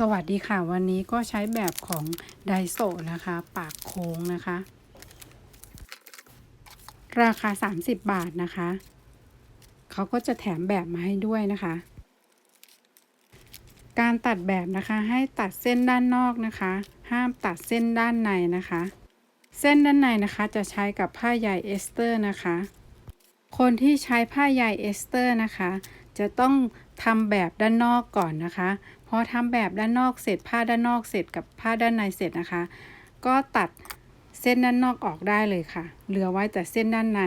สวัสดีค่ะ วันนี้ก็ใช้แบบของไดโซนะคะ ปากโค้งนะคะ ราคา 30 บาทนะคะ เขาก็จะแถมแบบมาให้ด้วยนะคะ การตัดแบบนะคะให้ตัดเส้นด้านนอกนะคะ ห้ามตัดเส้นด้านในนะคะ เส้นด้านในนะคะจะใช้กับผ้าใยเอสเตอร์นะคะ คนที่ใช้ผ้าใยเอสเตอร์นะคะ จะต้องทำแบบด้านนอกก่อนนะคะ อทำแบบด้านนอกเสร็จผ้าด้านนอกเสร็จกับผ้าด้านในเสร็จนะคะ ก็ตัดเส้นด้านนอกออกได้เลยค่ะ เหลือไว้แต่เส้นด้านใน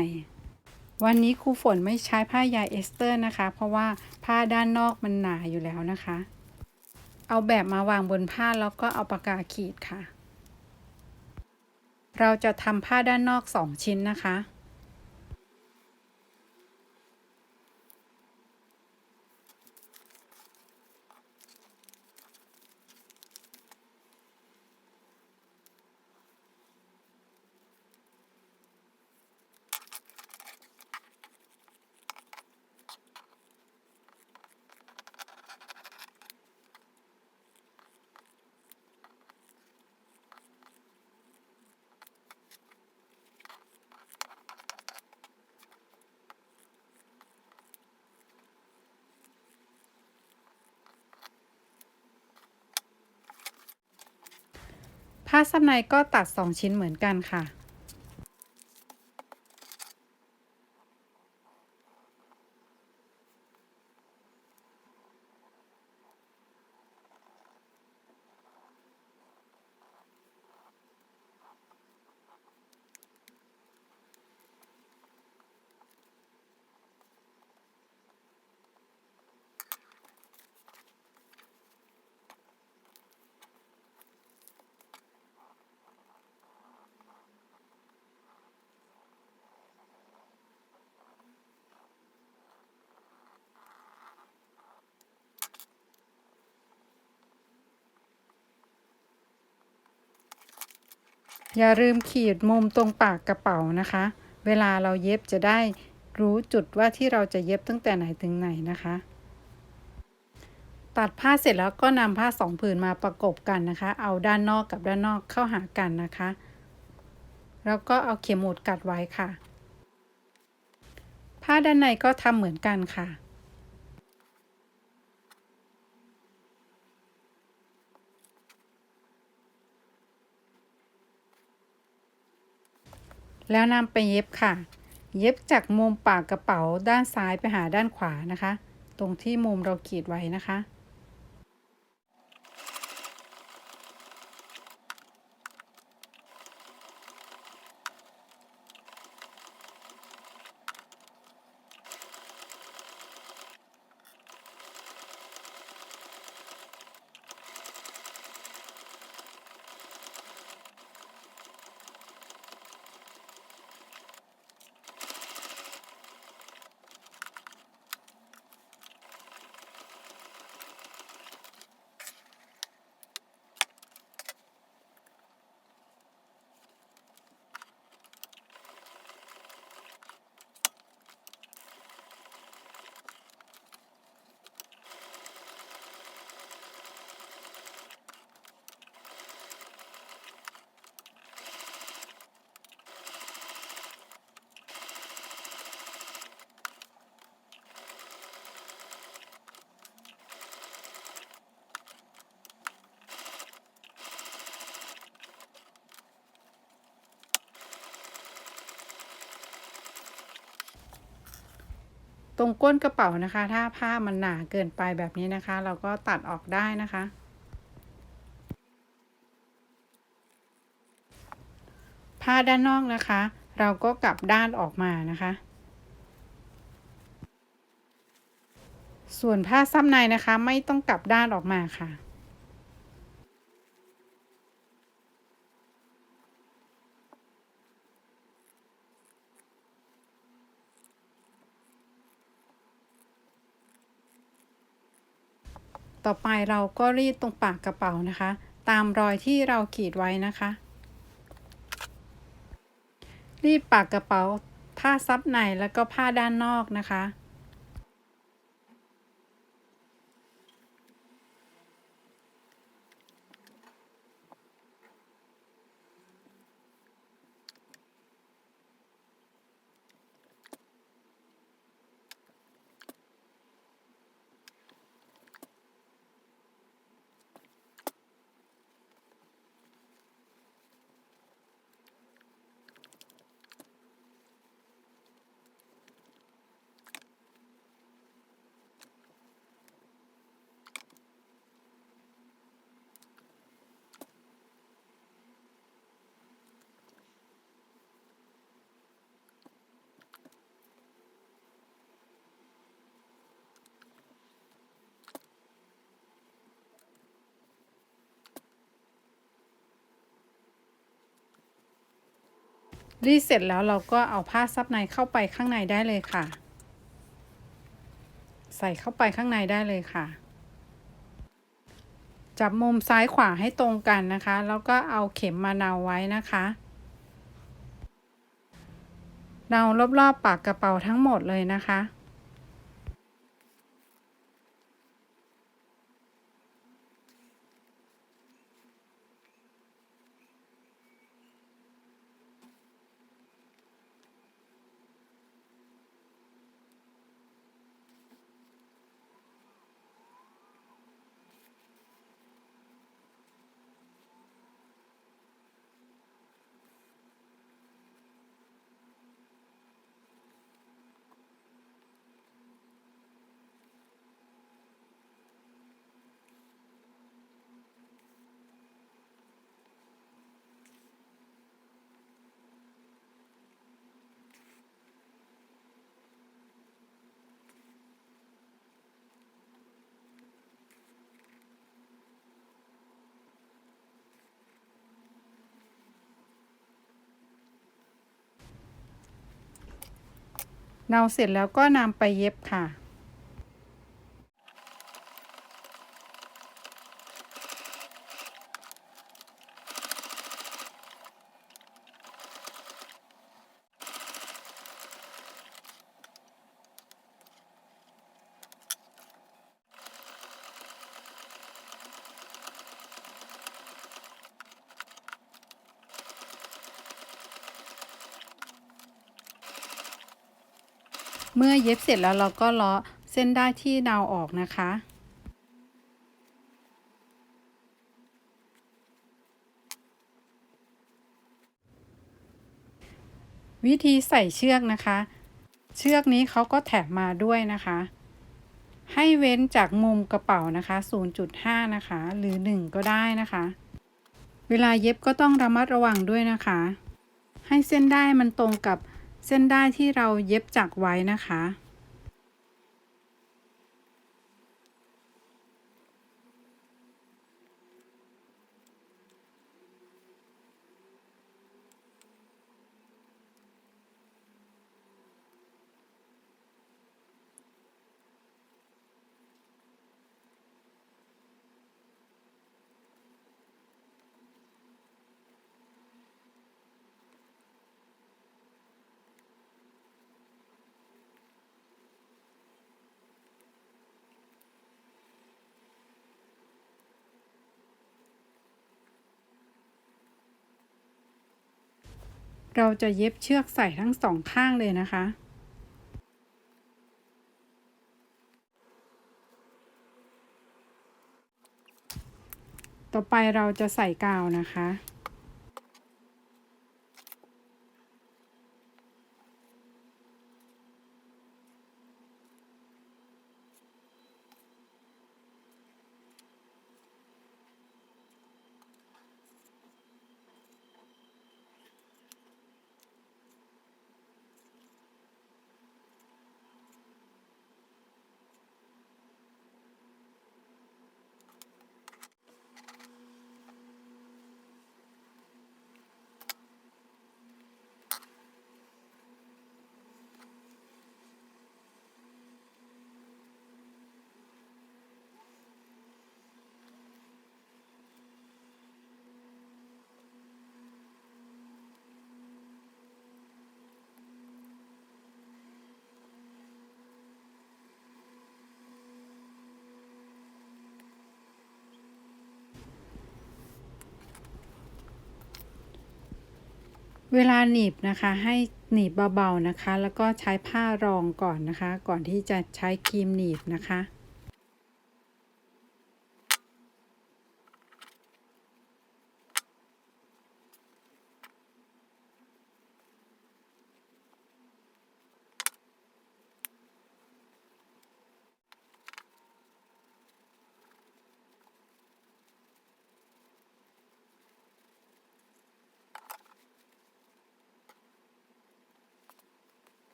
วันนี้ครูฝนไม่ใช้ผ้าใยเอสเตอร์นะคะ เพราะว่าผ้าด้านนอกมันหนาอยู่แล้วนะคะ เอาแบบมาวางบนผ้าแล้วก็เอาปากกาขีดค่ะ เราจะทำผ้าด้านนอก 2 ชิ้นนะคะ ผ้าซับในก็ตัด 2 ชิ้นเหมือนกันค่ะ อย่าลืมขีดมุมตรงปากกระเป๋านะคะ เวลาเราเย็บจะได้รู้จุดว่าที่เราจะเย็บตั้งแต่ไหนถึงไหนนะคะ ตัดผ้าเสร็จแล้วก็นำผ้าสองผืนมาประกบกันนะคะ เอาด้านนอกกับด้านนอกเข้าหากันนะคะ แล้วก็เอาเข็มหมุดกัดไว้ค่ะ ผ้าด้านในก็ทำเหมือนกันค่ะ แล้วนำไปเย็บค่ะ เย็บจากมุมปากกระเป๋าด้านซ้ายไปหาด้านขวานะคะ ตรงที่มุมเราขีดไว้นะคะ ตรงก้นกระเป๋านะคะ ถ้าผ้ามันหนาเกินไปแบบนี้นะคะ เราก็ตัดออกได้นะคะ ผ้าด้านนอกนะคะ เราก็กลับด้านออกมานะคะ ส่วนผ้าซับในนะคะ ไม่ต้องกลับด้านออกมาค่ะ ต่อไปเราก็รีดตรงปากกระเป๋านะคะ ตามรอยที่เราขีดไว้นะคะ รีดปากกระเป๋าผ้าซับในแล้วก็ผ้าด้านนอกนะคะ รีดเสร็จแล้วเราก็เอาผ้าซับในเข้าไปข้างในได้เลยค่ะ ใส่เข้าไปข้างในได้เลยค่ะ จับมุมซ้ายขวาให้ตรงกันนะคะ แล้วก็เอาเข็มมาเนาไว้นะคะเนารอบๆปากกระเป๋าทั้งหมดเลยนะคะ เนาเสร็จแล้วก็นำไปเย็บค่ะ เมื่อเย็บเสร็จแล้วเราก็เลาะเส้นได้ที่เนาออกนะคะวิธีใส่เชือกนะคะ เชือกนี้เขาก็แถมมาด้วยนะคะ ให้เว้นจากมุมกระเป๋านะคะ 0.5 นะคะ หรือ 1 ก็ได้นะคะ เวลาเย็บก็ต้องระมัดระวังด้วยนะคะ ให้เส้นได้มันตรงกับ เส้นได้ที่เราเย็บจักไว้นะคะ เราจะเย็บเชือกใส่ทั้งสองข้างเลยนะคะต่อไปเราจะใส่กาวนะคะ เวลาหนีบนะคะให้หนีบเบาๆนะคะ แล้วก็ใช้ผ้ารองก่อนนะคะ ก่อนที่จะใช้ครีมหนีบนะคะ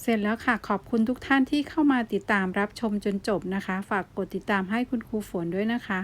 เสร็จแล้วค่ะขอบคุณทุกท่านที่เข้ามาติดตามรับชมจนจบนะคะ ฝากกดติดตามให้คุณครูฝนด้วยนะคะ